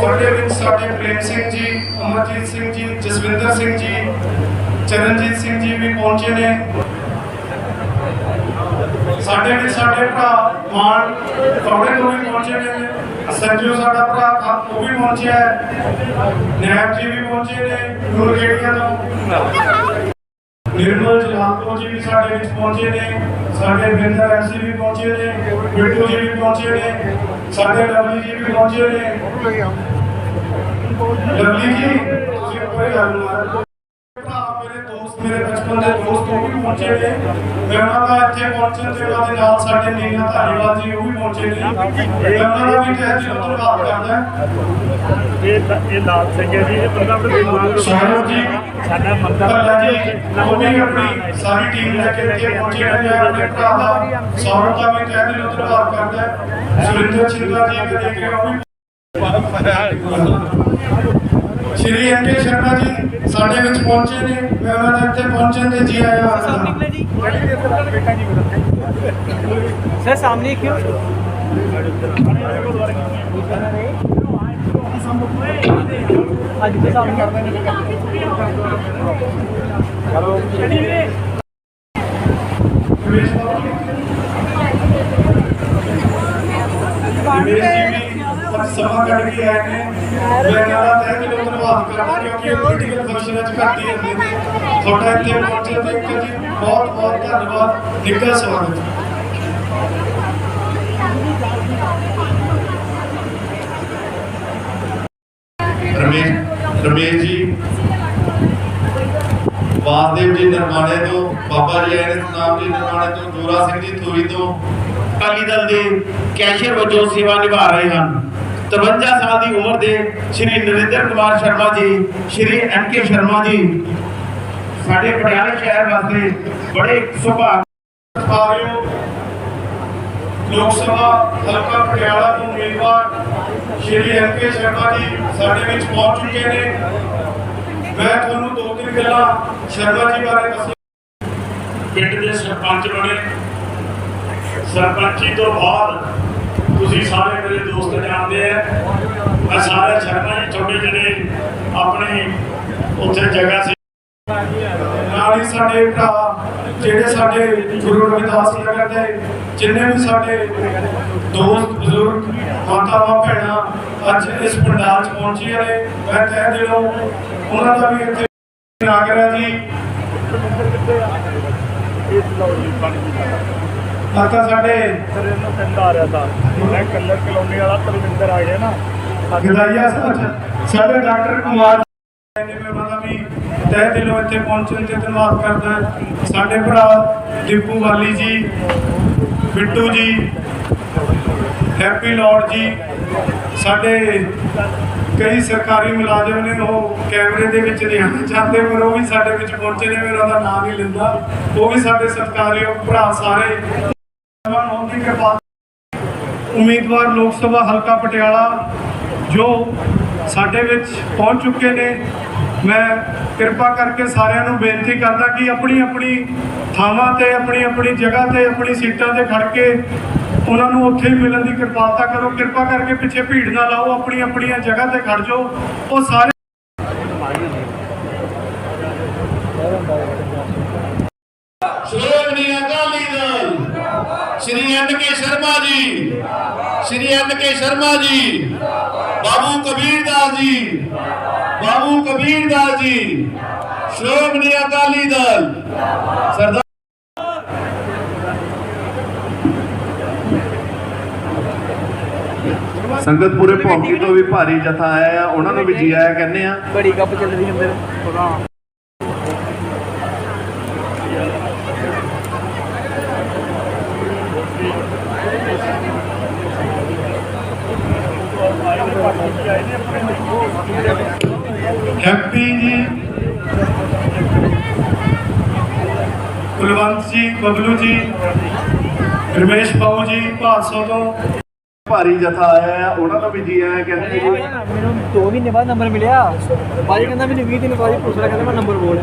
ਸਾਡੇ ਵਿੱਚ ਸਾਡੇ ਪ੍ਰੇਮ ਸਿੰਘ ਜੀ ਅਮਰਜੀਤ ਸਿੰਘ ਜੀ, ਜਸਵਿੰਦਰ ਸਿੰਘ ਜੀ, ਚਰਨਜੀਤ ਸਿੰਘ ਜੀ ਵੀ ਪਹੁੰਚੇ ਨੇ। ਸਾਡੇ ਵਿੱਚ ਸਾਡੇ ਭਰਾ ਮਾਨ ਕੌੜੇ ਤੋਂ ਵੀ ਪਹੁੰਚੇ ਨੇ। ਸੰਜੂ ਸਾਡਾ ਭਰਾ ਉਹ ਵੀ ਪਹੁੰਚਿਆ ਹੈ। ਨੈਬ ਜੀ ਵੀ ਪਹੁੰਚੇ ਨੇ ਨੂਰਗੇੜੀਆਂ ਤੋਂ। ਨਿਰਮਲ ਜਲਾਲਪੁਰ ਜੀ ਵੀ ਸਾਡੇ ਵਿੱਚ ਪਹੁੰਚੇ ਨੇ, ਸਾਡੇ ਬਿੰਦਰ ਐਮਸੀ ਵੀ ਪਹੁੰਚੇ ਨੇ, ਬਿੱਟੂ ਜੀ ਵੀ ਪਹੁੰਚੇ ਨੇ, ਸਾਡੇ ਲਵਲੀ ਜੀ ਵੀ ਪਹੁੰਚੇ ਨੇ। ਲਵਲੀ ਜੀ, ਤੁਸੀਂ ਕੋਈ ਗੱਲ ਨਾ ਮੇਰੇ ਬਚਪਨ ਦੇ ਦੋਸਤ ਉਹ ਵੀ ਪਹੁੰਚੇ ਨੇ ਮੈਂ ਉਹਨਾਂ ਦਾ ਇੱਥੇ ਪਹੁੰਚਣ ਤੇ ਉਹਨਾਂ ਦੇ ਨਾਲ ਸਾਡੇ ਨੀਨਾ ਧਾਰੀਵਾਲ ਜੀ ਉਹ ਵੀ ਪਹੁੰਚੇ ਨੇ ਮੈਂ ਉਹਨਾਂ ਦਾ ਵੀ ਤਹਿ ਦਿਲੋਂ ਧੰਨਵਾਦ ਕਰਦਾ ਇਹ ਇਹ ਲਾਲ ਸਿੰਘ ਹੈ ਜੀ ਇਹ ਪ੍ਰੋਗਰਾਮ ਦੇ ਨਾਲ ਸੌਰਵ ਜੀ ਸਾਡਾ ਮੰਦਰ ਭੱਲਾ ਜੀ ਉਹ ਵੀ ਆਪਣੀ ਸਾਰੀ ਟੀਮ ਲੈ ਕੇ ਇੱਥੇ ਪਹੁੰਚੇ ਨੇ ਮੈਂ ਆਪਣੇ ਭਰਾ ਦਾ ਸੌਰਵ ਦਾ ਵੀ ਤਹਿ ਦਿਲੋਂ ਧੰਨਵਾਦ ਕਰਦਾ ਸੁਰਿੰਦਰ ਚਿੰਦਾ ਜੀ ਦੇ ਦੇਖ ਕੇ ਉਹ ਵੀ ਸ਼੍ਰੀ ਐਨ ਕੇ ਸ਼ਰਮਾ ਜੀ ਸਾਡੇ ਵਿੱਚ ਪਹੁੰਚੇ ਨੇ ਮੈਂ ਉਹਨਾਂ ਦਾ ਇੱਥੇ ਪਹੁੰਚਣ ਦੇ ਜੀ ਆਇਆਂ ਨੂੰ ਸਰ ਨਿਕਲੇ ਜੀ ਸਰ ਸਾਹਮਣੇ ਕਿਉਂ? ਅੱਜ ਦੇ ਸਾਹਮਣੇ ਕਰਦੇ ਨੇ ਚਲੋ ਵੀਰੇ ਕੱਢ ਕੇ ਆਏ ਨੇ ਮੈਂ ਇਹਨਾਂ ਦਾ ਤਹਿ ਦਿਲੋਂ ਧੰਨਵਾਦ ਕਰਦਾ ਕਿਉਂਕਿ ਇਹ ਪੋਲੀਟੀਕਲ ਫੰਕਸ਼ਨਾਂ 'ਚ ਘੱਟ ਹੀ ਹੁੰਦੇ ਨੇ ਤੁਹਾਡਾ ਇੱਥੇ ਪਹੁੰਚੇ ਦੇਖ ਕੇ ਜੀ ਬਹੁਤ ਬਹੁਤ ਧੰਨਵਾਦ ਨਿੱਘਾ ਸਵਾਗਤ ਰਮੇਸ਼ ਰਮੇਸ਼ ਜੀ ਵਾਸਦੇਵ ਜੀ ਨਰਮਾਣੇ ਤੋਂ, ਬਾਬਾ ਜੀ ਆਏ ਨੇ ਸਤਨਾਮ ਜੀ ਨਰਮਾਣੇ ਤੋਂ, ਜੋਰਾ ਸਿੰਘ ਜੀ ਥੂਰੀ ਤੋਂ। ਅਕਾਲੀ ਦਲ ਦੇ ਕੈਸ਼ੀਅਰ ਵਜੋਂ ਸੇਵਾ ਨਿਭਾ ਰਹੇ ਹਨ। 53 ਸਾਲ ਦੀ ਉਮਰ ਦੇ ਸ਼੍ਰੀ ਨਰਿੰਦਰ ਕੁਮਾਰ ਸ਼ਰਮਾ ਜੀ, ਸ਼੍ਰੀ ਐਮ ਕੇ ਸ਼ਰਮਾ ਜੀ। ਸਾਡੇ ਪਟਿਆਲੇ ਸ਼ਹਿਰ ਵਾਸਤੇ ਬੜੇ ਸੁਭਾਗ ਆਇਓ ਲੋਕ ਸਭਾ, ਹਲਕਾ ਪਟਿਆਲਾ ਤੋਂ ਉਮੀਦਵਾਰ ਸ਼੍ਰੀ ਐਮ ਕੇ ਸ਼ਰਮਾ ਜੀ ਸਾਡੇ ਵਿੱਚ ਪਹੁੰਚ ਚੁੱਕੇ ਨੇ। ਮੈਂ ਤੁਹਾਨੂੰ ਗੱਲਾਂ ਸ਼ਰਮਾ ਜੀ ਬਾਰੇ ਦੱਸਾਂ। ਪਿੰਡ ਦੇ ਸਰਪੰਚ ਬਣੇ। ਸਰਪੰਚੀ ਤੋਂ ਬਾਅਦ ਤੁਸੀਂ ਸਾਰੇ ਮੇਰੇ ਦੋਸਤ ਜਾਣਦੇ ਆ। ਮੈਂ ਸਾਰੇ ਸ਼ਰਮਾ ਜੀ ਤੁਹਾਡੇ ਜਿਹੜੇ ਆਪਣੀ ਉੱਥੇ ਜਗ੍ਹਾ ਸੀ। ਨਾਲ ਹੀ ਸਾਡੇ ਭਰਾ, ਜਿਹੜੇ ਸਾਡੇ ਗੁਰੂ ਰਵਿਦਾਸ ਨਗਰ ਦੇ, ਜਿੰਨੇ ਵੀ ਸਾਡੇ ਦੋਸਤ, ਬਜ਼ੁਰਗ ਮਾਤਾਵਾਂ ਭੈਣਾਂ, ਅੱਜ ਇਸ ਪੰਡਾਲ 'ਚ ਪਹੁੰਚੀਆਂ ਨੇ। ਮੈਂ ਤਹਿ ਦਿਲੋਂ ਉਹਨਾਂ ਦਾ ਵੀ ਇੱਥੇ ਨਾਗਰਾ ਜੀ। ਇਸ ਲਓ ਜੀ ਪਾਣੀ ਦੀ ਮਾਤਾ ਸਾਡੇ ਸਰ ਇਹਨੂੰ ਕਹਿੰਦਾ ਆ ਰਿਹਾ ਤਾਂ। ਮੈਂ ਕੱਲਰ ਕਲੋਨੀ ਵਾਲਾ ਤਰਵਿੰਦਰ ਆ ਗਿਆ ਨਾ। ਗਦਾਈਆ ਸਾਹਿਬ ਸਾਡੇ ਡਾਕਟਰ ਕੁਮਾਰ ਨੇ ਮੈਂ ਉਹਨਾਂ ਦਾ ਵੀ ਤਹਿ ਦਿਲੋਂ ਇੱਥੇ ਪਹੁੰਚਣ ਤੇ ਧੰਨਵਾਦ ਕਰਦਾ। ਸਾਡੇ ਭਰਾ ਦੀਪੂ ਵਾਲੀ ਜੀ ਬਿੱਟੂ ਜੀ ਹੈਪੀ ਲੋਰਡ ਜੀ ਸਾਡੇ ਕਈ ਸਰਕਾਰੀ ਮੁਲਾਜ਼ਮ ਨੇ ਉਹ ਕੈਮਰੇ ਦੇ ਵਿੱਚ ਨਹੀਂ ਆਉਣਾ ਚਾਹੁੰਦੇ, ਪਰ ਉਹ ਵੀ ਸਾਡੇ ਵਿੱਚ ਪਹੁੰਚੇ ਨੇ, ਮੈਂ ਉਹਨਾਂ ਦਾ ਨਾਮ ਨਹੀਂ ਲੈਂਦਾ। ਉਹ ਵੀ ਸਾਡੇ ਸਤਿਕਾਰਯੋਗ ਭਰਾ ਸਾਰੇ। ਹੋਣ ਦੀ ਕਿਰਪਾ ਉਮੀਦਵਾਰ ਲੋਕ ਸਭਾ ਹਲਕਾ ਪਟਿਆਲਾ, ਜੋ ਸਾਡੇ ਵਿੱਚ ਪਹੁੰਚ ਚੁੱਕੇ ਨੇ। ਮੈਂ ਕਿਰਪਾ ਕਰਕੇ ਸਾਰਿਆਂ ਨੂੰ ਬੇਨਤੀ ਕਰਦਾ ਕਿ ਆਪਣੀ ਆਪਣੀ ਥਾਵਾਂ ਤੇ ਆਪਣੀ ਆਪਣੀ ਜਗ੍ਹਾ ਤੇ, ਆਪਣੀ ਸੀਟਾਂ ਤੇ ਖੜ ਕੇ ਉਹਨਾਂ ਨੂੰ ਉੱਥੇ ਹੀ ਮਿਲਣ ਦੀ ਕਿਰਪਾਲਤਾ ਕਰੋ। ਕਿਰਪਾ ਕਰਕੇ ਪਿੱਛੇ ਭੀੜ ਨਾ ਲਾਓ। ਆਪਣੀ ਆਪਣੀਆਂ ਜਗ੍ਹਾ ਤੇ ਖੜ ਜਾਓ। ਉਹ ਸਾਰੇ ਸ਼੍ਰੋਮਣੀ ਅਕਾਲੀ ਦਲ ਸ਼੍ਰੀ ਐਨ ਕੇ ਸ਼ਰਮਾ ਜੀ। ਸ਼੍ਰੀ ਐਨ ਕੇ ਸ਼ਰਮਾ ਜੀ। ਬਾਬੂ ਕਬੀਰ ਦਾਸ ਜੀ। ਬਾਬੂ ਕਬੀਰ ਦਾਸ ਜੀ। ਸ਼੍ਰੋਮਣੀ ਅਕਾਲੀ ਦਲ ਸਰਦਾਰ ਸੰਗਤ ਪੂਰੇ ਭੌਂਕੀ ਤੋਂ ਵੀ ਭਾਰੀ ਜਥਾ ਆਇਆ ਆ ਉਹਨਾਂ ਨੂੰ ਵੀ ਜੀ ਆਇਆ ਕਹਿੰਦੇ ਆ। ਬੜੀ ਗੱਪ ਚੱਲ ਰਹੀ ਅੰਦਰ। ਐਮਪੀ ਜੀ। ਕੁਲਵੰਤ ਜੀ ਬਬਲੂ ਜੀ ਰਮੇਸ਼ ਪਾਉ ਜੀ ਭਾਸੋ ਤੋਂ। ਭਾਰੀ ਜਥਾ ਆਇਆ ਉਹਨਾਂ ਨੂੰ ਵੀ ਜੀ ਆਇਆ ਕਹਿੰਦੇ ਜੀ ਮੈਨੂੰ 2 ਮਹੀਨੇ ਬਾਅਦ ਨੰਬਰ ਮਿਲਿਆ। ਬਾਜੀ ਕਹਿੰਦਾ ਮੈਨੂੰ 20 ਦਿਨ ਬਾਅਦ ਹੀ ਪੁੱਛ ਰਿਹਾ ਕਹਿੰਦਾ ਮੈਂ ਨੰਬਰ ਬੋਲ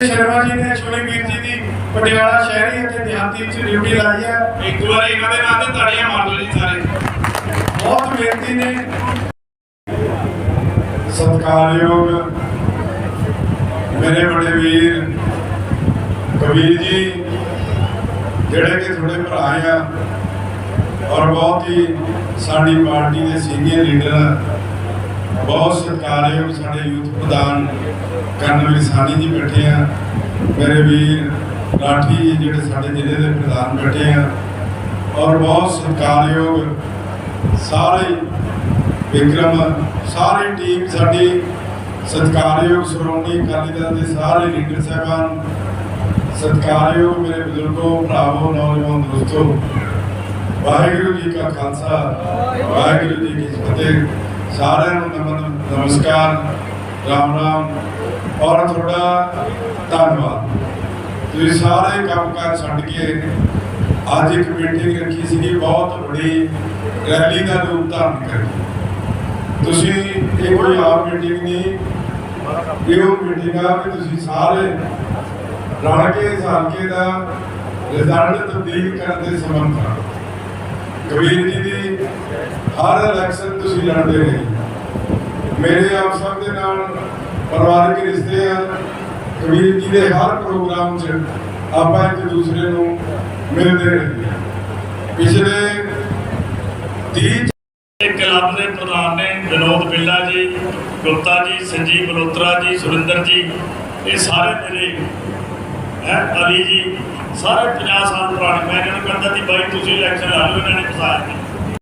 ਸ਼ਰਮਾ ਜੀ ਨੇ ਛੋਲੇ ਵੀਰ ਜੀ ਦੀ ਪਟਿਆਲਾ ਸ਼ਹਿਰੀ ਅਤੇ ਦਿਹਾਤੀ ਵਿੱਚ ਡਿਊਟੀ ਲਾਈ ਹੈ ਇੱਕ ਵਾਰ ਇਹਨਾਂ ਦੇ ਨਾਂ ਤੇ ਤਾੜੀਆਂ ਮਾਰ ਲਓ ਜੀ ਸਾਰੇ। ਬਹੁਤ ਮਿਹਨਤੀ ਨੇ। ਸਤਿਕਾਰਯੋਗ ਮੇਰੇ ਬੜੇ ਵੀਰ ਕਬੀਰ ਜੀ ਜਿਹੜੇ ਕਿ ਤੁਹਾਡੇ ਭਰਾ ਆ। ਔਰ ਬਹੁਤ ਹੀ ਸਾਡੀ ਪਾਰਟੀ ਦੇ ਸੀਨੀਅਰ ਲੀਡਰ ਬਹੁਤ ਸਤਿਕਾਰਯੋਗ ਸਾਡੇ ਯੂਥ ਪ੍ਰਧਾਨ ਕਰਨਲ ਸਾਨੀ ਜੀ ਬੈਠੇ ਆ। ਮੇਰੇ ਵੀਰ ਰਾਠੀ ਜੀ ਜਿਹੜੇ ਸਾਡੇ ਜ਼ਿਲ੍ਹੇ ਦੇ ਪ੍ਰਧਾਨ ਬੈਠੇ ਆ। ਔਰ ਬਹੁਤ ਸਤਿਕਾਰਯੋਗ ਸਾਰੇ ਵਿਕਰਮ, ਸਾਰੀ ਟੀਮ ਸਾਡੀ ਸਤਿਕਾਰਯੋਗ ਸ਼੍ਰੋਮਣੀ ਅਕਾਲੀ ਦਲ ਦੇ ਸਾਰੇ ਲੀਡਰ ਸਾਹਿਬਾਨ, ਸਤਿਕਾਰਯੋਗ ਮੇਰੇ ਬਜ਼ੁਰਗੋ, ਭਰਾਵੋ, ਨੌਜਵਾਨ ਦੋਸਤੋ ਵਾਹਿਗੁਰੂ ਜੀ ਕਾ ਖਾਲਸਾ, ਵਾਹਿਗੁਰੂ ਜੀ ਕੀ ਫਤਿਹ। ਸਾਰਿਆਂ ਨੂੰ ਨਮਨ, ਨਮਸਕਾਰ, ਰਾਮ ਰਾਮ। ਔਰ ਤੁਹਾਡਾ ਧੰਨਵਾਦ। ਤੁਸੀਂ ਸਾਰੇ ਕੰਮ ਕਾਰ ਛੱਡ ਕੇ ਅੱਜ ਇੱਕ ਮੀਟਿੰਗ ਰੱਖੀ ਸੀਗੀ, ਬਹੁਤ ਵੱਡੀ ਰੈਲੀ ਦਾ ਰੂਪ ਧਾਰਨ ਕਰੀ। ਤੁਸੀਂ ਇਹ ਕੋਈ ਆਮ ਮੀਟਿੰਗ ਨਹੀਂ ਇਹ ਉਹ ਮੀਟਿੰਗ ਆ ਕਿ ਤੁਸੀਂ ਸਾਰੇ ਰਲ ਕੇ ਸਾਲਕੇ ਦਾ ਰਿਜ਼ਲਟ ਤਬਦੀਲ ਕਰਨ ਦੇ ਸਮਰਥ ਕਬੀਰ ਜੀ ਦੀ ਹਰ ਇਲੈਕਸ਼ਨ ਤੁਸੀਂ ਲੜਦੇ ਰਹੇ। ਮੇਰੇ ਆਪ ਸਭ ਦੇ ਨਾਲ ਪਰਿਵਾਰਕ ਰਿਸ਼ਤੇ ਆ। ਕਬੀਰ ਜੀ ਦੇ ਹਰ ਪ੍ਰੋਗਰਾਮ 'ਚ ਆਪਾਂ ਇੱਕ ਦੂਸਰੇ ਨੂੰ ਮਿਲਦੇ ਰਹੇ। ਪਿਛਲੇ 30 ਕਲੱਬ ਦੇ ਪ੍ਰਧਾਨ ਨੇ ਵਿਨੋਦ ਬਿੱਲਾ ਜੀ, ਗੁਪਤਾ ਜੀ, ਸੰਜੀਵ ਮਲਹੋਤਰਾ ਜੀ, ਸੁਰਿੰਦਰ ਜੀ, ਇਹ ਸਾਰੇ ਮੇਰੇ ਹੈ ਅਲੀ ਜੀ, ਸਾਰੇ 50 ਸਾਲ ਪੁਰਾਣੇ। ਮੈਂ ਇਹਨਾਂ ਨੂੰ ਕਹਿੰਦਾ ਸੀ ਬਾਈ, ਤੁਸੀਂ ਇਲੈਕਸ਼ਨ ਲਾ ਲਓ, ਇਹਨਾਂ ਨੇ ਫਸਾਇਆ